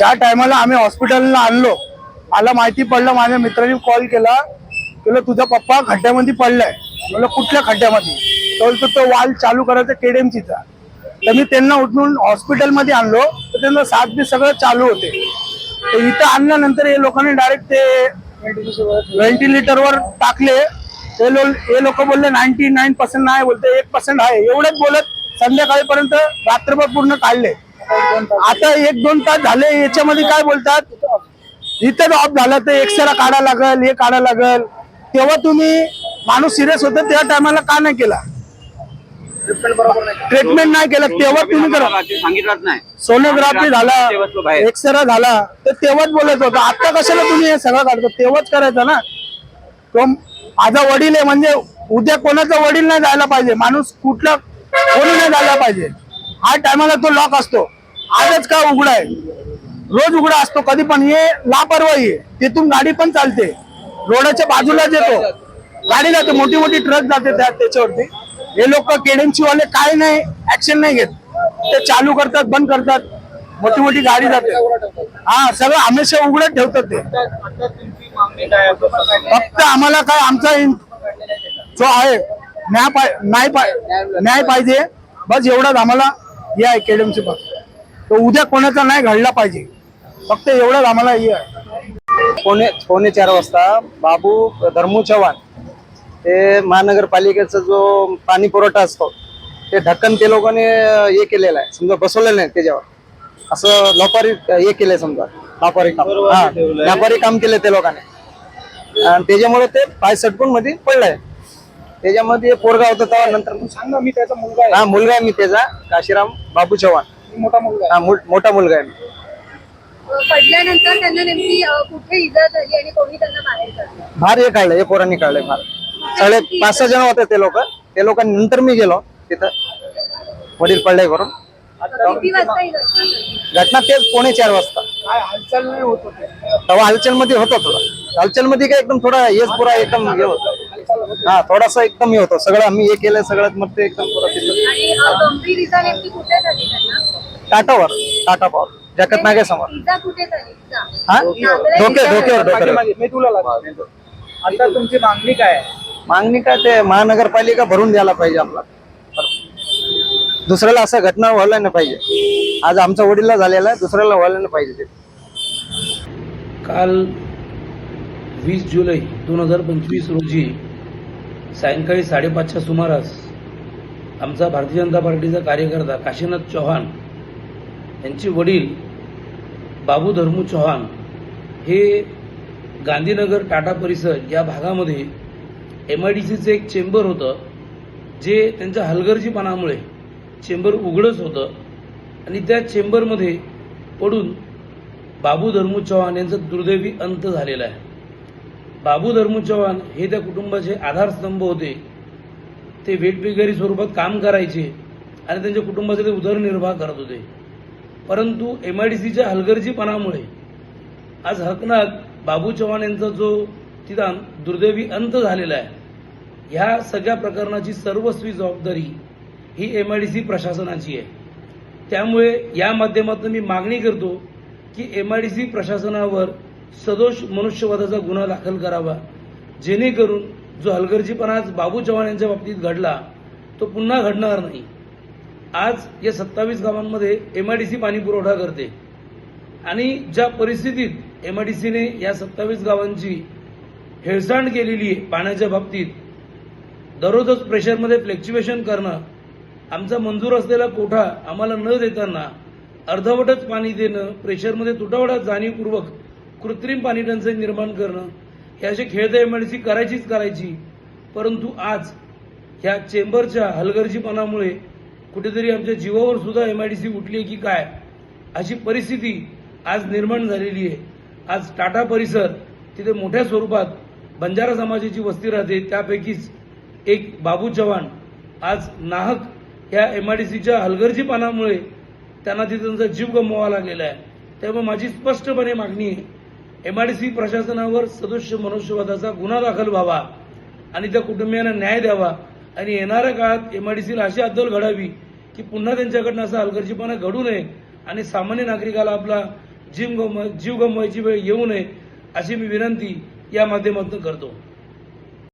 ज्या टायमाला आम्ही हॉस्पिटलला आणलो मला माहिती पडलं माझ्या मित्राने कॉल केला. तुला तुझा पप्पा खड्ड्यामध्ये पडलाय. म्हणलं कुठल्या खड्ड्यामध्ये? तो बोलतो तो वाल चालू करायचा केडेमसीचा तर मी त्यांना उठून हॉस्पिटलमध्ये आणलो. तर त्यांना सात बी सगळं चालू होते. तर इथं आणल्यानंतर हे लोकांनी डायरेक्ट ते व्हेंटिलेटरवर टाकले. ते लोक हे लोक बोलले नाईन्टी नाईन पर्सेंट नाही. बोलते एक पर्सेंट आहे. एवढंच बोलत संध्याकाळपर्यंत रात्रभर पूर्ण काढले. आता एक दोन तास झाले याच्यामध्ये काय बोलतात? इथं ऑफ झालं तर एक्सरा काढा लागल हे काढा लागल. तेव्हा तुम्ही माणूस सिरियस होता त्या टायमाला का नाही केला? ट्रीटमेंट नाही केलं. तेव्हा तुम्ही करा. सांगितलंच नाही. सोनोग्राफी झाला. एक्सरा झाला तर तेव्हाच बोलायचं होतं. आता कशाला तुम्ही हे सगळं काढतो? तेव्हाच करायचं ना? तो माझा वडील आहे म्हणजे उद्या कोणाचा वडील नाही जायला पाहिजे. माणूस कुठला कोणी नाही जायला पाहिजे. हा टायमाला तो लॉक असतो. आजच का उघडा आहे रोज उघडा असतो कधी पण. हे लापरवाही आहे. तिथून गाडी पण चालते. रोडाच्या बाजूलाच येतो गाडी जाते. मोठी मोठी ट्रक जाते त्या त्याच्यावरती. हे लोक केडेमसी वाले काय नाही ऍक्शन नाही घेत. ते चालू करतात बंद करतात. मोठी मोठी गाडी जाते. हा सगळं हमेशा उघडत ठेवतात ते. फक्त आम्हाला काय आमचा जो आहे न्याय पाय- न्याय पाहिजे. बस एवढाच आम्हाला. आहे केडीएमसी फक्त तो उद्या कोणाचा नाही घडला पाहिजे. फक्त एवढंच आम्हाला हे आहे. पोणे चार वाजता बाबू धर्मू चव्हाण ते महानगरपालिकेचा जो पाणी पुरवठा असतो ते ढक्कन ते लोकांनी हे केलेलं आहे. समजा बसवलेलं नाही त्याच्यावर. असं लपारी हे केलंय समजा लापारी काम. हा, व्यापारी काम केलंय ते लोकांनी. आणि त्याच्यामुळे ते पाय सटकून मध्ये पडलंय. त्याच्यामध्ये पोरगा होता तेव्हा नंतर सांगा मी त्याचा मुलगा हा मुलगा आहे मी त्याचा काशीराम बाबू चव्हाण. मोठा मुलगा हा मो- मोठा मुलगा आहे मी. पडल्यानंतर त्यांना नेमकी अ, कुठे इजा झाली आणि कोणी त्यांना बाहेर काढलं? फार हे काढलं हे पोरांनी काढलंय फार सगळे पाच सहा जण होते ते लोक. ते लोकांनी नंतर मी गेलो तिथं. वडील पडले करून किती वाजता ही घटना घडली? घटना तेच पोणे चार वाजता. काय हालचाल नाही होत होते. तेव्हा हलचलमध्ये होतो थोडा. हलचलमध्ये काय एकदम थोडा हेच पुरा एकदम हे होतं. हा थोडासा एकदम हे होतं. सगळं आम्ही हे केलं सगळं मग ते एकदम पुरा तिथं आणि अ, गंभीर इजा नेमकी कुठे झाली त्यांना? टाटावर टाटा पॉवर जगत नागे समोर इजा कुठे झाली? इजा. हा? डोके डोक्यावर डोक्यावर. मी तुला लागतो. आता तुमची मागणी काय आहे? मागणी काय ते महानगरपालिका भरून द्यायला पाहिजे आपला दुसऱ्याला असं घटना व्हायला नाही पाहिजे. आज आमच्या वडीलला झालेला आहे दुसऱ्याला व्हायला नाही पाहिजे ते. काल वीस जुलै दोन हजार पंचवीस रोजी सायंकाळी साडेपाचच्या सुमारास आमचा भारतीय जनता पार्टीचा कार्यकर्ता काशीनाथ चौहान यांचे वडील बाबू धर्मू चौहान हे गांधीनगर टाटा परिसर या भागामध्ये एम आय डी सीचं एक चेंबर होतं जे त्यांच्या हलगर्जीपणामुळे चेंबर उघडंच होतं. आणि त्या चेंबरमध्ये पडून बाबू धर्मू चौहान यांचं दुर्दैवी अंत झालेला आहे. बाबू धर्मू चव्हाण हे त्या कुटुंबाचे आधारस्तंभ होते. ते वेगवेगळ्या स्वरूपात काम करायचे आणि त्यांच्या कुटुंबाचा ते उदरनिर्वाह करत होते. परंतु एम आय डी सीच्या हलगर्जीपणामुळे आज हकनात बाबू चव्हाण यांचा जो तिथं दुर्दैवी अंत झालेला आहे ह्या सगळ्या प्रकरणाची सर्वस्वी जबाबदारी ही एम आय डी सी प्रशासनाची आहे. त्यामुळे या माध्यमातून मी मागणी करतो की एम आय डी सी प्रशासनावर सदोष मनुष्यवादाचा गुन्हा दाखल करावा. जेणेकरून जो हलगर्जीपणा आज बाबू चव्हाण यांच्या बाबतीत घडला तो पुन्हा घडणार नाही. आज या सत्तावीस गावांमध्ये एम आय डी सी पाणी पुरवठा करते. आणि ज्या परिस्थितीत एम आय डी सीने या सत्तावीस गावांची हेळसांड केलेली आहे पाण्याच्या बाबतीत दररोजच प्रेशरमध्ये फ्लेक्च्युएशन करणं आमचा मंजूर असलेला कोठा आम्हाला न देताना अर्धवटच पाणी देणं प्रेशरमध्ये तुटवडा जाणीवपूर्वक कृत्रिम पाणी टंचाई निर्माण करणं हे असे खेळ एमआयडीसी करायचीच करायची. परंतु आज ह्या चेंबरच्या हलगर्जीपणामुळे कुठेतरी आमच्या जीवावर सुद्धा एमआयडीसी उठली की काय अशी परिस्थिती आज निर्माण झालेली आहे. आज टाटा परिसर तिथे मोठ्या स्वरूपात बंजारा समाजाची वस्ती राहते. त्यापैकीच एक बाबू चव्हाण आज नाहक ह्या एम आय डी सीच्या हलगर्जीपणामुळे त्यांना तिथे त्यांचा जीव गमवावा लागलेला आहे. त्यामुळे माझी स्पष्टपणे मागणी आहे एम आय डी सी प्रशासनावर सदस्य मनुष्यवादाचा गुन्हा दाखल व्हावा आणि त्या कुटुंबियांना न्याय द्यावा. आणि येणाऱ्या काळात एम आय डी सीला अशी अद्दल घडावी की पुन्हा त्यांच्याकडनं असा हलगर्जीपणा घडू नये आणि सामान्य नागरिकाला आपला जीव गम जीव गमवायची वेळ येऊ नये अशी मी विनंती या माध्यमातून करतो.